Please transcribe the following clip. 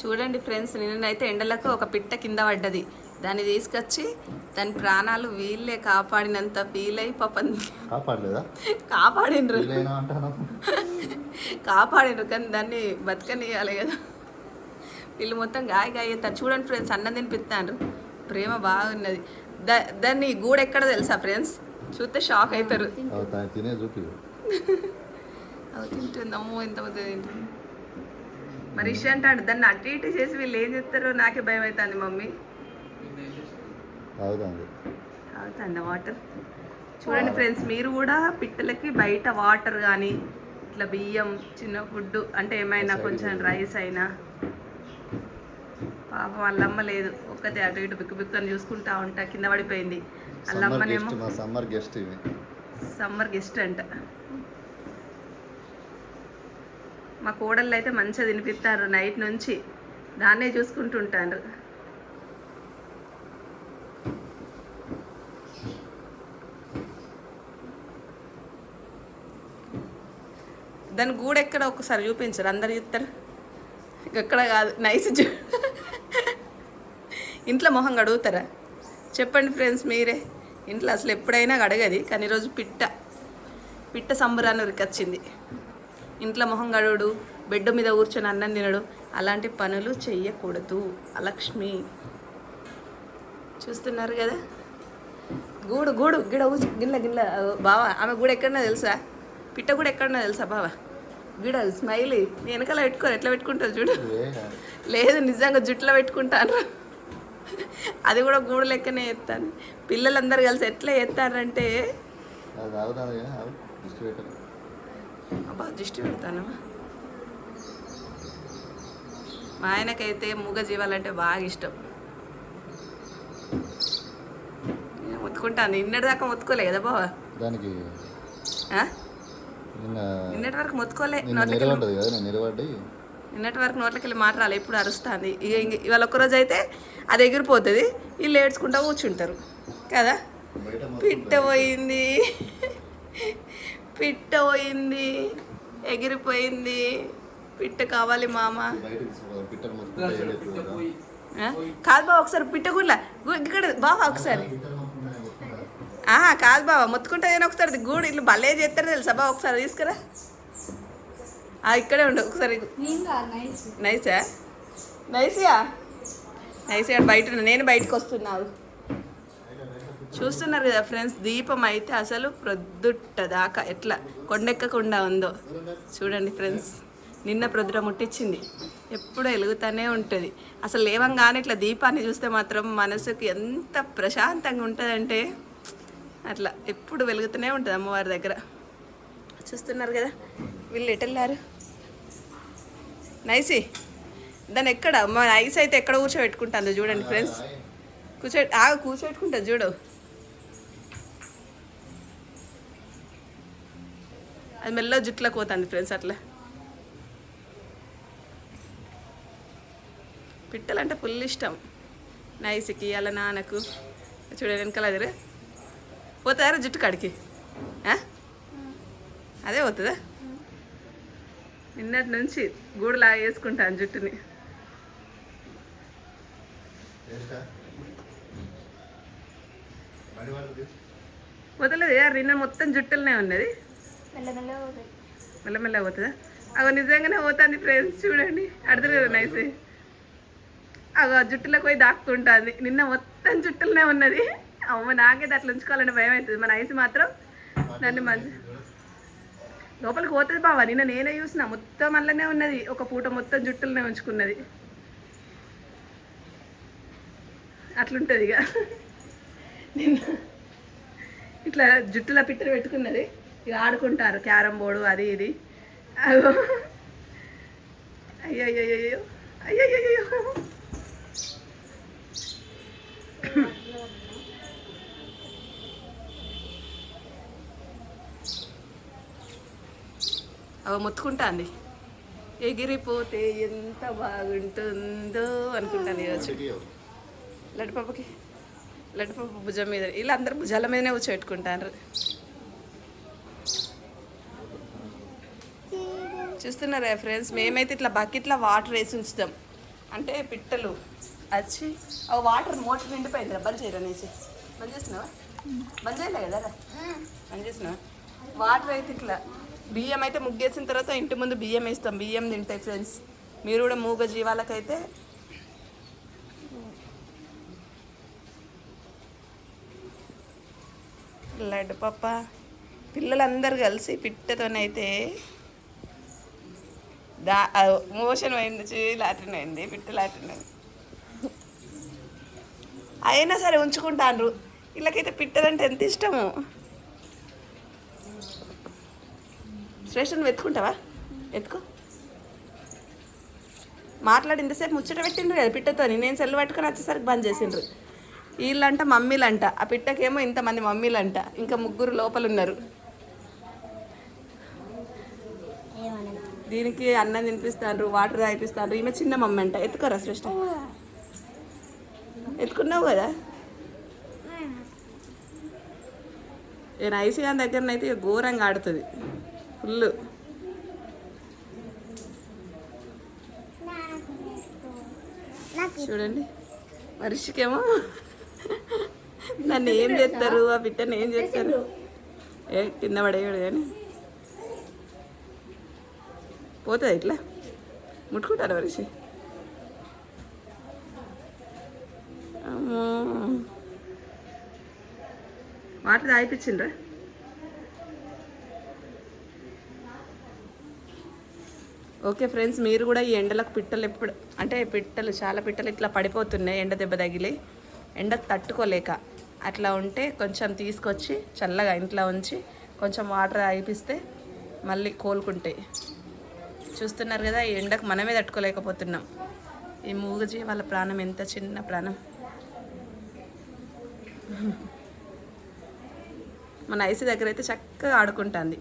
చూడండి ఫ్రెండ్స్ నిన్నైతే ఎండలకు ఒక పిట్ట కింద పడ్డది. దాన్ని తీసుకొచ్చి దాని ప్రాణాలు వీళ్ళే కాపాడినంత ఫీల్ అయి పాపం కాపాడిండ్రు కాపాడిండ్రు కానీ దాన్ని బతకనియాలి కదా. వీళ్ళు మొత్తం గాయ గాయ అవుతారు చూడండి ఫ్రెండ్స్ అన్నం తినిపిస్తాండ్రు ప్రేమ బాగున్నది. దా దాన్ని గూడు ఎక్కడ తెలుసా ఫ్రెండ్స్? చూస్తే షాక్ అవుతారు తినే చూపి అవి తింటుంది అమ్మో ఎంత తింటుంది. మరి ఇష్ట అంటాడు దాన్ని అటు ఇటు చేసి వీళ్ళు ఏం చెప్తారో నాకే భయం అవుతుంది మమ్మీ. తాగుతుంది. వాటర్? చూడండి ఫ్రెండ్స్ మీరు కూడా పిట్టలకి బయట వాటర్ కానీ ఇట్లా బియ్యం చిన్న ఫుడ్ అంటే ఏమైనా కొంచెం రైస్ అయినా. పాపం వాళ్ళమ్మ లేదు ఒక్కతే అటు ఇటు బిక్కు బిక్కు అని చూసుకుంటా ఉంటా కింద పడిపోయింది. వాళ్ళమ్మనేమో సమ్మర్ గెస్ట్ అంట. మా కోడళ్ళు అయితే మంచిగా తినిపిస్తారు నైట్ నుంచి. దాన్నే చూసుకుంటుంటారు. దాని గూడు ఎక్కడ ఒకసారి చూపించరు అందరు చూస్తారు. ఎక్కడ కాదు నైస్ చూ. ఇంట్లో మొహం గడుగుతారా చెప్పండి ఫ్రెండ్స్ మీరే. ఇంట్లో అసలు ఎప్పుడైనా గడగది కానీ ఈరోజు పిట్ట. పిట్ట సంబరాన్ని ఉరికొచ్చింది. ఇంట్లో మొహం గడువుడు బెడ్ మీద కూర్చొని అన్నం తినడు. అలాంటి పనులు చెయ్యకూడదు. అలక్ష్మి. చూస్తున్నారు కదా? గూడు గూడు గిడ ఊచి గిల్ల గిల్ల బావా ఆమె గూడు ఎక్కడన్నా తెలుసా? పిట్ట కూడా ఎక్కడన్నా తెలుసా బావా? గిడ స్మైలీ. నేను వెనకాల పెట్టుకోరు ఎట్లా పెట్టుకుంటారు చూడు. లేదు నిజంగా జుట్లో పెట్టుకుంటాను. అది కూడా గూడు లెక్కనే ఎత్తాను పిల్లలందరూ కలిసి ఎట్లా ఎత్తారంటే అది తాగుతుంది కానీ అవి దృష్టి పెట్టరు అబ్బా దృష్టి పెడతాను. మా ఆయనకైతే మూగ జీవాలంటే బాగా ఇష్టం. నేను ముత్తుకుంటాను నిన్నటి దాకా ముత్తుకోలే కదా బావ? దానికి నిన్నటి వరకు ముత్తుకోలే నిలబడి నిన్నటి వరకు నోట్లకి వెళ్ళి మాట రాలే ఎప్పుడు అరుస్తుంది. ఇక ఇంక- ఇవాళ ఒక్కరోజు అయితే అది ఎగిరిపోతుంది వీళ్ళు ఏడ్చుకుంటా కూర్చుంటారు. కదా? పిట్ట పోయింది. పిట్ట పోయింది. ఎగిరిపోయింది. పిట్ట కావాలి మామ. కదా. బావ ఒకసారి పిట్ట గుళ్ళ ఇక్కడ బావా ఒకసారి. ఆహా కాదు బావ మొత్తుకుంటే నేను ఒకసారి గూడు ఇల్లు భలే చేస్తారు తెలుసా బావ ఒకసారి తీసుకురా. ఆ, ఇక్కడే ఉండు ఒకసారి నైస్. నైసా? నైసియా నైసియా బయట. నేను బయటకు వస్తున్నావు చూస్తున్నారు కదా ఫ్రెండ్స్ దీపం అయితే అసలు ప్రొద్దుట్ట దాకా ఎట్లా కొండెక్కకుండా ఉందో. చూడండి ఫ్రెండ్స్ నిన్న ప్రొద్దుట ముట్టించింది ఎప్పుడు వెలుగుతూనే ఉంటుంది. అసలు లేవంగానే ఇట్లా దీపాన్ని చూస్తే మాత్రం మనసుకు ఎంత ప్రశాంతంగా ఉంటుందంటే అట్లా ఎప్పుడు వెలుగుతూనే ఉంటుంది అమ్మవారి దగ్గర. చూస్తున్నారు కదా వీళ్ళు ఎటెళ్ళారు? వెళ్ళారు నైసి దాన్ని ఎక్కడ? మా నైస్ అయితే ఎక్కడ కూర్చోబెట్టుకుంటుందో చూడండి ఫ్రెండ్స్ కూర్చో ఆ కూర్చోబెట్టుకుంటుంది చూడు. అది మెల్ల జుట్లకు పోతుంది ఫ్రెండ్స్ అట్లా. పిట్టలంటే ఫుల్ ఇష్టం. నైస్కి అలా నాన్నకు. చూడ వెనకాల అదిరే పోతారా జుట్టు కాడికి? అదే పోతుందా? నిన్నటి నుంచి గూడులా వేసుకుంటాను జుట్టుని? వదలదు యార్ నిన్న మొత్తం జుట్టులనే ఉన్నది. పోతుంది మెల్లమెల్ల పోతుందా? అగో నిజంగానే పోతుంది ఫ్రెండ్స్ చూడండి. అర్థలేదు నైస్ అగో జుట్టులో జుట్టులోకి పోయి దాక్కుంటుంది. నిన్న మొత్తం జుట్టులనే ఉన్నది. అమ్మ నాకైతే అట్లా ఉంచుకోవాలని భయం అవుతుంది. మన ఐస్ మాత్రం నన్ను మంచి లోపలికి పోతుంది బావా. నిన్న నేనే చూసిన. మొత్తం అల్లనే ఉన్నది. ఒక పూట మొత్తం జుట్టులనే ఉంచుకున్నది. అట్లుంటుంది ఇక. నిన్న ఇట్లా జుట్టులో పిట్టలు పెట్టుకున్నది. ఇక ఆడుకుంటారు క్యారం బోర్డు అది ఇది. అయ్యో. అయ్యో అయ్యో అవి మొత్తుకుంటాంది. ఎగిరిపోతే ఎంత బాగుంటుందో అనుకుంటాను ఈరోజు. లడ్డుపప్పకి లడ్డుపప్పు భుజం మీద వీళ్ళందరూ భుజాల మీదనే కూర్చోబెట్టుకుంటారు చూస్తున్నారా ఫ్రెండ్స్ మేమైతే ఇట్లా బకెట్లో వాటర్ వేసి ఉంచుతాం. అంటే పిట్టలు. వచ్చి ఆ వాటర్ మోటార్ నిండిపోయింది రా. బంద్ చేయరు అనేసి. బంద్ చేస్తున్నావా? బంద్ చేయలే కదా రా. బంద్ చేసినావా వాటర్ అయితే ఇట్లా బియ్యం అయితే ముగ్గేసిన తర్వాత ఇంటి ముందు బియ్యం వేస్తాం. బియ్యం తింటాయి ఫ్రెండ్స్ మీరు కూడా మూగ జీవాలకైతే లడ్డు పప్ప. పిల్లలందరూ కలిసి పిట్టతోనైతే దా మోషన్ అయింది చీ లాటిన్ అయింది పిట్ట లాటిన్ అయింది. అయినా సరే ఉంచుకుంటాను వీళ్ళకైతే పిట్టలంటే ఎంత ఇష్టము. శ్రేష్ఠ వెతుకుంటావా ఎత్తుకో మాట్లాడి ఇంతసేపు ముచ్చట పెట్టిండ్రు కదా పిట్టతో నేను సెల్ పట్టుకొని వచ్చేసరికి బంద్ చేసిండ్రు. వీళ్ళంట మమ్మీలంట. ఆ పిట్టకేమో ఇంతమంది మమ్మీలంట. ఇంకా ముగ్గురు లోపలున్నారు. దీనికి అన్నం తినిపిస్తాను వాటర్ తాగిపిస్తాను ఈమె చిన్న మమ్మీ అంట. ఎత్తుకోరా శ్రేష్ట? ఎత్తుకున్నావు కదా? నేను ఐసీ గారి దగ్గరనైతే ఘోరంగా ఆడుతుంది. ఫుల్. చూడండి. మనిషికేమో నన్ను ఏం చేస్తారు ఆ బిడ్డను ఏం చేస్తారు? ఏ కింద పడేయడు కానీ పోతుంది ఇట్లా? ముట్టుకుంటారు మనిషి? అమ్మో. వాటర్ తాగిపించిండ్రా ఓకే ఫ్రెండ్స్ మీరు కూడా ఈ ఎండలకు పిట్టలు ఎప్పుడు అంటే పిట్టలు చాలా పిట్టలు ఇట్లా పడిపోతున్నాయి ఎండ దెబ్బ తగిలి. ఎండ తట్టుకోలేక అట్లా ఉంటే కొంచెం తీసుకొచ్చి చల్లగా ఇంట్లో ఉంచి కొంచెం వాటర్ ఆగిపిస్తే మళ్ళీ కోలుకుంటాయి. చూస్తున్నారు కదా ఈ ఎండకు మనమే తట్టుకోలేకపోతున్నాం. ఈ మూగజీ వాళ్ళ ప్రాణం ఎంత చిన్న ప్రాణం. మన ఐసి దగ్గర అయితే చక్కగా ఆడుకుంటుంది.